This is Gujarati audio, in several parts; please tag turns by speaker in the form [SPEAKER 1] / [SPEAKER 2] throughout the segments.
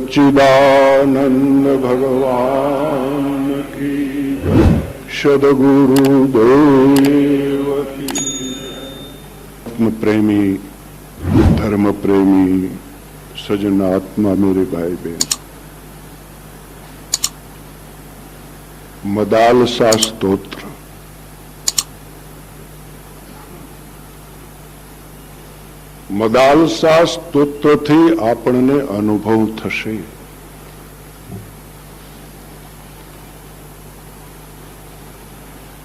[SPEAKER 1] સચ્ચિદાનંદ ભગવાન કી. સદગુરુ દેવ. પ્રેમી ધર્મ પ્રેમી સજનાત્મા મેરે ભાઈ બહેન મદાલસા સ્તોત્ર મદાલસા સ્તોત્રથી આપણને અનુભવ થશે.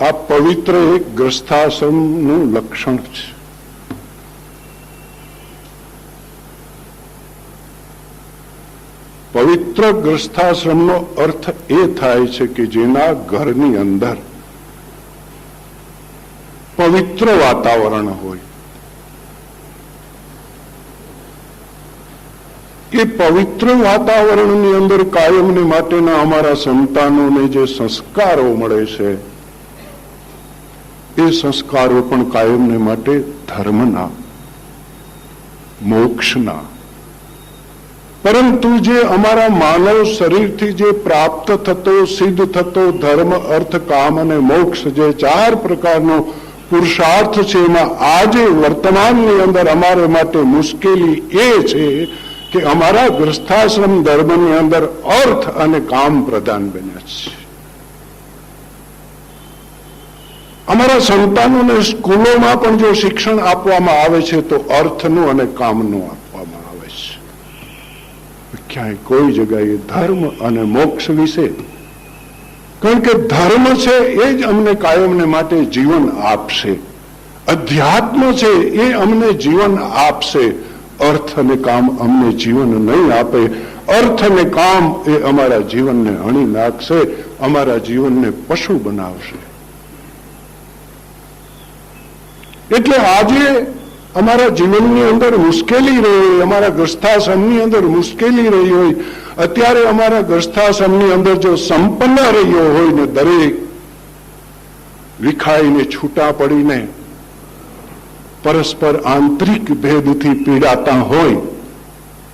[SPEAKER 1] આ પવિત્ર એક ગ્રસ્થાશ્રમનું લક્ષણ છે. પવિત્ર ગ્રસ્થાશ્રમનો અર્થ એ થાય છે કે જેના ઘરની અંદર પવિત્ર વાતાવરણ હોય. એ પવિત્ર વાતાવરણની અંદર કાયમને માટેના અમારા સંતાનોને જે સંસ્કારો મળે છે, એ સંસ્કારો પણ કાયમને માટે ધર્મના, મોક્ષના. પરંતુ જે અમારા માનવ શરીરથી જે પ્રાપ્ત થતો, સિદ્ધ થતો ધર્મ, અર્થ, કામ અને મોક્ષ જે ચાર પ્રકારનો પુરુષાર્થ છે, એમાં આજે વર્તમાનની અંદર અમારે માટે મુશ્કેલી એ છે કે અમારા ગ્રસ્થાશ્રમ ધર્મની અંદર અર્થ અને કામ પ્રધાન બન્યા છે. અમારા સંતાનોને સ્કૂલોમાં પણ જો શિક્ષણ આપવામાં આવે છે, તો અર્થનું અને કામનું આપવામાં આવે છે. ક્યાંય કોઈ જગ્યાએ ધર્મ અને મોક્ષ વિશે, કારણ કે ધર્મ છે એ જ અમને કાયમને માટે જીવન આપશે. અધ્યાત્મ છે એ અમને જીવન આપશે. અર્થ અને કામ અમને જીવન નહીં આપે. અર્થ અને કામ એ અમારા જીવનને હણી નાખશે, અમારા જીવનને પશુ બનાવશે. એટલે આજે અમારા જીવનની અંદર મુશ્કેલી રહી હોય, અમારા ગ્રસ્થાશ્રમની અંદર મુશ્કેલી રહી હોય, અત્યારે અમારા ગ્રસ્થાશ્રમની અંદર જો સંપન્ન રહ્યો હોય ને દરેક, વિખાઈને છૂટા પડીને પરસ્પર આંતરિક ભેદથી પીડાતા હોય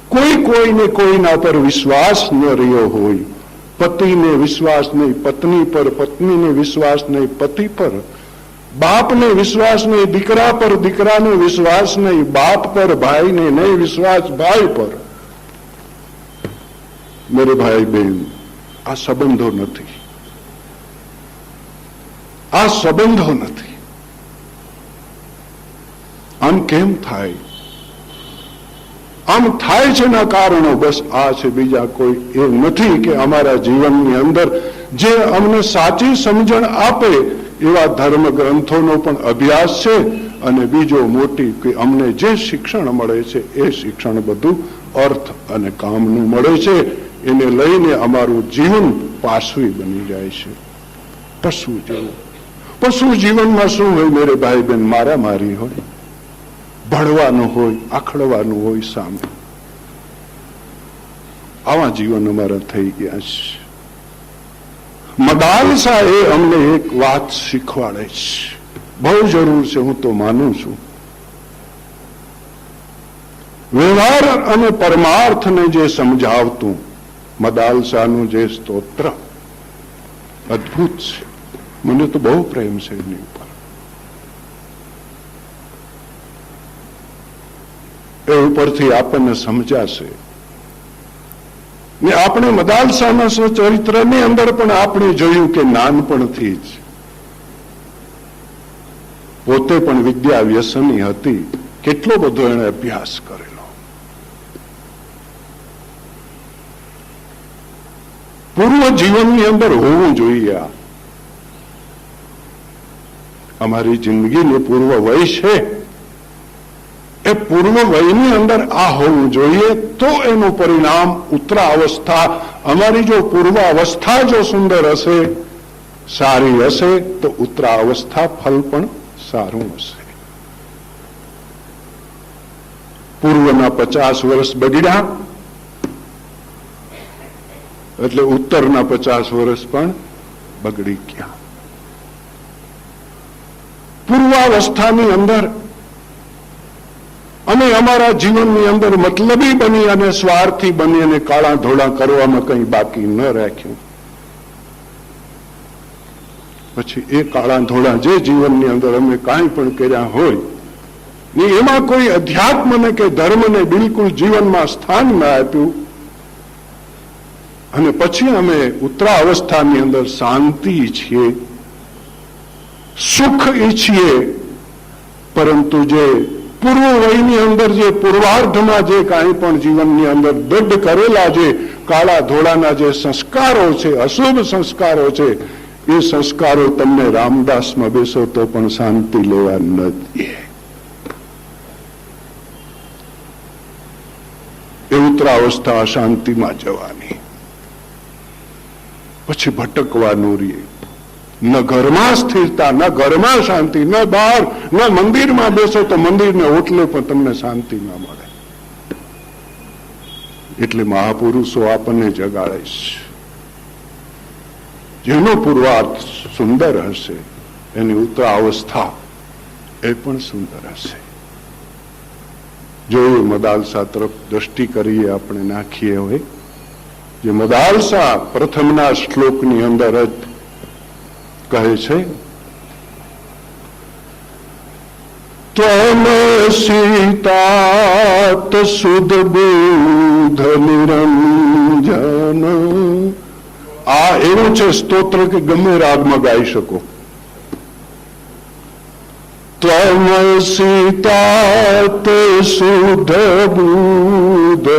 [SPEAKER 1] કોઈ કોઈને કોઈના પર વિશ્વાસ ન રહ્યો હોય પતિને વિશ્વાસ નહીં પત્ની પર પત્નીને વિશ્વાસ નહીં પતિ પર બાપને વિશ્વાસ નહીં દીકરા પર દીકરાને વિશ્વાસ નહીં બાપ પર ભાઈને નહીં વિશ્વાસ ભાઈ પર મેરે ભાઈ બહેન આ સંબંધો નથી આ સંબંધો નથી આમ કેમ થાય? આમ થાય છે ના કારણો, બસ આ છે. બીજા કોઈ એ નથી કે અમારા જીવનની અંદર જે અમને સાચી સમજણ આપે એવા ધર્મ ગ્રંથોનો પણ અભ્યાસ છે અને બીજો મોટી કે અમને જે શિક્ષણ મળે છે, એ શિક્ષણ બધું અર્થ અને કામનું મળે છે. એને લઈને અમારું જીવન પાસવી બની જાય છે. પશુ જેવું પશુ જીવનમાં શું હોય? મેરે ભાઈ બહેન મારા મારી હોય. ભળવાનું હોય, આખડવાનું હોય સામે. આવા જીવન અમારા થઈ ગયા છે. મદાલસા એ અમને એક વાત શીખવાડે છે. બહુ જરૂર છે, હું તો માનું છું. વ્યવહાર અને પરમાર્થને જે સમજાવતું મદાલસાનું જે સ્તોત્ર, અદભુત છે. મને તો બહુ પ્રેમ છે એની ઉપર. ઉપરથી આપણને સમજાશે. ને આપણે મદાલસાના સ્વચરિત્રની અંદર પણ આપણે જોયું કે નાનપણથી જ. પોતે પણ વિદ્યા વ્યસની હતી. કેટલો બધો એને અભ્યાસ કરેલો. પૂર્વ જીવનની અંદર હોવું જોઈએ અમારી જિંદગીનું પૂર્વ વય છે. એ પૂર્વ વયની અંદર આ હોવું જોઈએ, તો એનું પરિણામ ઉત્તરા અવસ્થા અમારી જો પૂર્વ અવસ્થા જો સુંદર હશે, સારી હશે, તો ઉત્તરા અવસ્થા ફલ પણ સારું હશે. પૂર્વના પચાસ વર્ષ બગડ્યા, એટલે ઉત્તરના પચાસ વર્ષ પણ બગડી ગયા. પૂર્વાવસ્થાની અંદર અમે અમારા જીવનની અંદર મતલબી બની અને સ્વાર્થી બની અને કાળા ધોળા કરવામાં કંઈ બાકી ન રાખ્યું. પછી એ કાળા ધોળા જે જીવનની અંદર અમે કાંઈ પણ કર્યા હોય, ને એમાં કોઈ અધ્યાત્મને કે ધર્મને બિલકુલ જીવનમાં સ્થાન ના આપ્યું. અને પછી અમે ઉત્તરા અવસ્થાની અંદર શાંતિ ઈચ્છીએ સુખ ઈચ્છીએ, પરંતુ જે પૂર્વ વયની અંદર જે પૂર્વાર્ધમાં જે કાંઈ પણ જીવનની અંદર દૃઢ કરેલા જે કાળા ધોળાના જે સંસ્કારો છે, અશુભ સંસ્કારો છે, એ સંસ્કારો તમને રામદાસમાં બેસો તો પણ શાંતિ લેવા નથી. એ ઉત્તરાવસ્થા અશાંતિમાં જવાની. પછી ભટકવાનું રહીએ ન ઘરમાં સ્થિરતા, ન ઘરમાં શાંતિ, ન બહાર, ન મંદિરમાં બેસો તો મંદિરને ઓટલે પણ તમને શાંતિ ન મળે. એટલે મહાપુરુષો આપણને જગાડે જેનો પૂર્વાર્થ સુંદર હશે, એની ઉત્તરાવસ્થા એ પણ સુંદર હશે. જોયું મદાલસા તરફ દ્રષ્ટિ કરીએ આપણે નાખીએ હોય, જે મદાલસા પ્રથમના શ્લોકની અંદર જ કહે છે ત્વમ સીતાત સુદ બુધ નિરંજન આ એવું છે સ્તોત્ર કે ગમે રાગમાં ગાઈ શકો ત્વમ સીતાત સુધ બુધ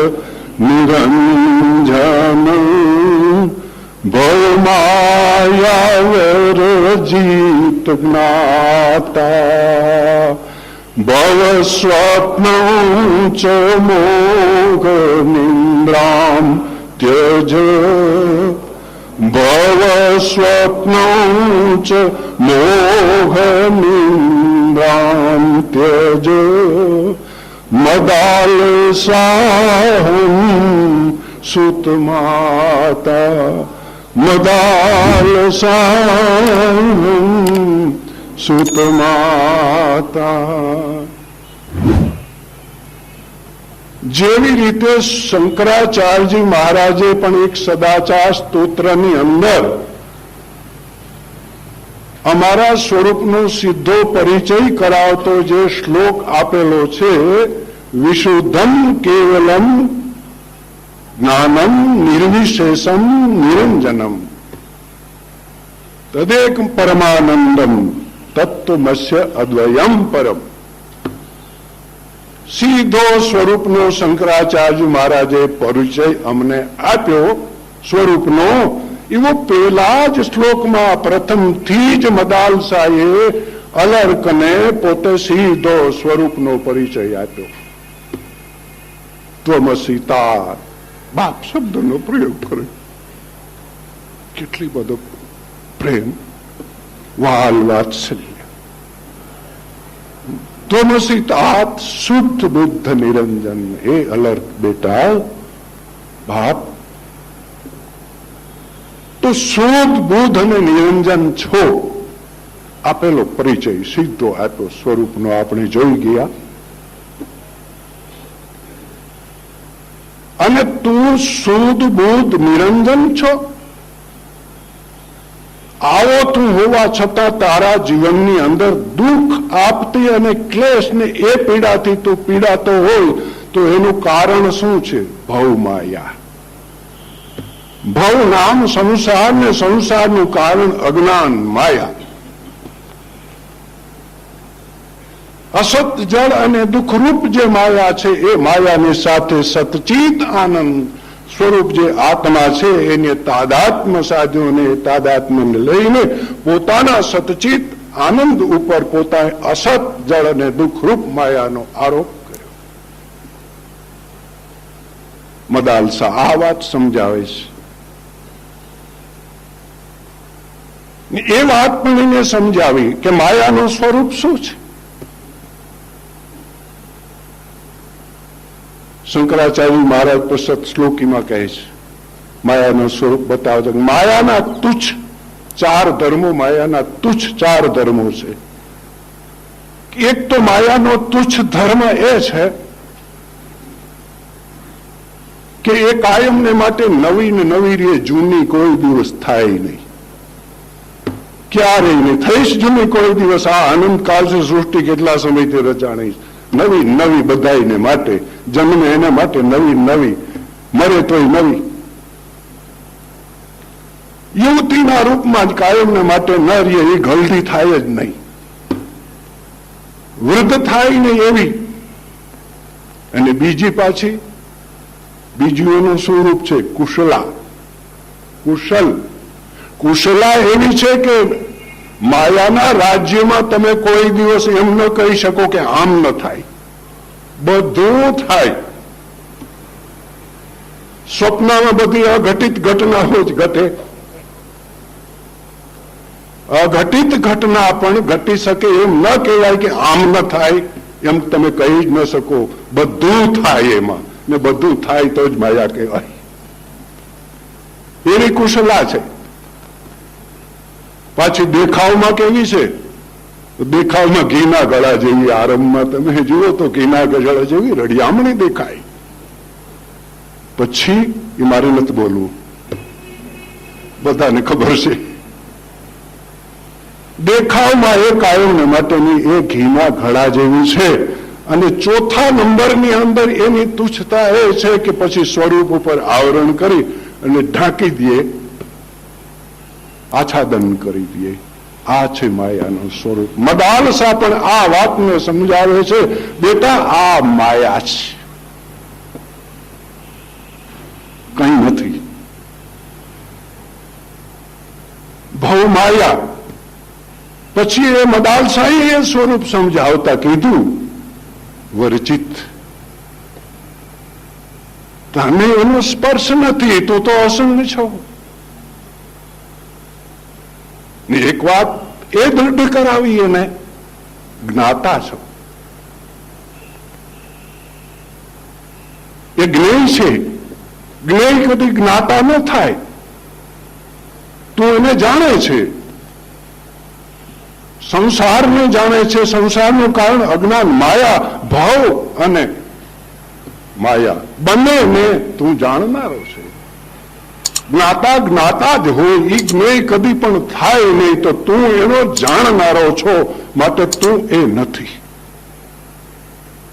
[SPEAKER 1] નિરંજન ભવમાયાવરજીત જ્ઞાતા ભવ સ્વપ્ન ચ મોઘ નિંદ્રામ ત્યજ ભવ સ્વપ્ન ચ મોઘ નિંદ્રામ ત્યજ મદાલ સાહમ સુત માતા મદાલ સુત માતા જેવી રીતે શંકરાચાર્યજી મહારાજે પણ એક સદાચાર સ્તોત્રની અંદર અમારા સ્વરૂપનો સીધો પરિચય કરાવતો જે શ્લોક આપેલો છે વિશુદ્ધમ કેવલમ જ્ઞાનમ નિર્વિશેષમ નિરંજનમ તદેક પરમાનંદમ તત્વમસ્ય અદ્વયમ પરમ સીધો સ્વરૂપનો શંકરાચાર્ય મહારાજે પરિચય અમને આપ્યો સ્વરૂપનો એવો પેલા જ શ્લોકમાં પ્રથમથી જ મદાલસાએ અલર્કને પોતે સીધો સ્વરૂપનો પરિચય આપ્યો ત્વમસીતા બાપ શબ્દનો પ્રયોગ કરે. કેટલી બધો પ્રેમ વાલ વાત્સલ્ય ત્વમસીતાત શુદ્ધ બુદ્ધ નિરંજન. હે અલર્ટ બેટા, બાપ, તો શોધ બોધ અને નિરંજન છો. આપેલો પરિચય સીધો આપ્યો, સ્વરૂપનો આપણે જોઈ ગયા. અને તું શુદ્ધ બુદ્ધ નિરંજન છો. આવો તું હોવા છતાં તારા જીવનની અંદર દુઃખ આપતી અને ક્લેશ ને એ પીડાથી તું પીડાતો હોય તો એનું કારણ શું છે? ભવ માયા. ભવ નામ સંસાર ને સંસારનું કારણ અજ્ઞાન માયા. અસત જળ અને દુઃખરૂપ જે માયા છે, એ માયાની સાથે સતચિત આનંદ સ્વરૂપ જે આત્મા છે, એને તાદાત્મ સાધ્યો ને તાદાત્મને લઈને પોતાના સતચિત આનંદ ઉપર પોતાએ અસત જળ અને દુઃખરૂપ માયાનો આરોપ કર્યો. મદાલસા આ વાત સમજાવે છે. એ વાત પણ એને સમજાવી કે માયાનું સ્વરૂપ શું છે? શંકરાચાર્ય મહારાજ પ્રસાદ શ્લોકીમાં કહે છે, માયાનું સ્વરૂપ બતાવે છે માયાના તુચ્છ ચાર ધર્મો, માયાના તુચ્છ ચાર ધર્મો છે. એક તો માયાનો તુચ્છ ધર્મ એ છે કે એ કાયમને માટે નવી ને નવી રે, જૂની કોઈ દિવસ થાય નહીં. ક્યારેય નહીં. થઈશ જૂની કોઈ દિવસ, આ આનંદ કાળ સૃષ્ટિ કેટલા સમયથી રચાણી. નવી નવી બધાઈને માટે જન્મે એના માટે નવી નવી, મરે તોય નવી. યુવતીના રૂપમાં જ કાયમને માટે ન રહીએ એ ગલતી થાય જ નહીં. વૃદ્ધ થાય ને એવી. અને બીજી પાછી બીજું એનું સ્વરૂપ છે કુશલા. કુશલ. કુશલા એવી છે કે માયાના રાજ્યમાં તમે કોઈ દિવસ એમ ન કહી શકો કે આમ ન થાય. બધું થાય. સ્વપ્નમાં બધી અઘટિત ઘટનાઓ જ ઘટે. અઘટિત ઘટના પણ ઘટી શકે એમ ન કહેવાય કે આમ ન થાય. એમ તમે કહી જ ન શકો. બધું થાય એમાં. ને બધું થાય તો જ માયા કહેવાય. એની કુશલા છે. પાછી દેખાવમાં કેવી છે? દેખાવમાં ઘીના ગળા જેવી આરંભમાં તમે જુઓ તો ઘીના ગળા જેવી રડિયામણી દેખાય. પછી એ મારે નથી બોલવું. બધાને ખબર છે. દેખાવમાં એ કાયમને માટેની એ ઘીના ઘડા જેવી છે અને ચોથા નંબરની અંદર એની તુચ્છતા એ છે કે પછી સ્વરૂપ ઉપર આવરણ કરી અને ઢાંકી દે, આચ્છાદન કરી દે. આ છે માયાનું સ્વરૂપ. મદાલસા પણ આ વાતને સમજાવે છે, બેટા, આ માયા છે. કઈ નથી. ભવ માયા. પછી એ મદાલસાઈ એ સ્વરૂપ સમજાવતા કીધું, વર્જિત. તને એનો સ્પર્શ નથી, તું તો અસંગ છો. ને એક વાત એ દૃઢ કરાવી એને. જ્ઞાતા છો. એ જ્ઞેય છે. જ્ઞેય કદી જ્ઞાતા ન થાય. તું એને જાણે છે. સંસારને જાણે છે. સંસારનું કારણ અજ્ઞાન, માયા, ભાવ અને માયા બંનેને તું જાણનારો છે જ્ઞાતા જ્ઞાતા જ હોય એ જ્ઞેય કદી પણ થાય નહીં, તો તું એનો જાણનારો છો. માટે તું એ નથી.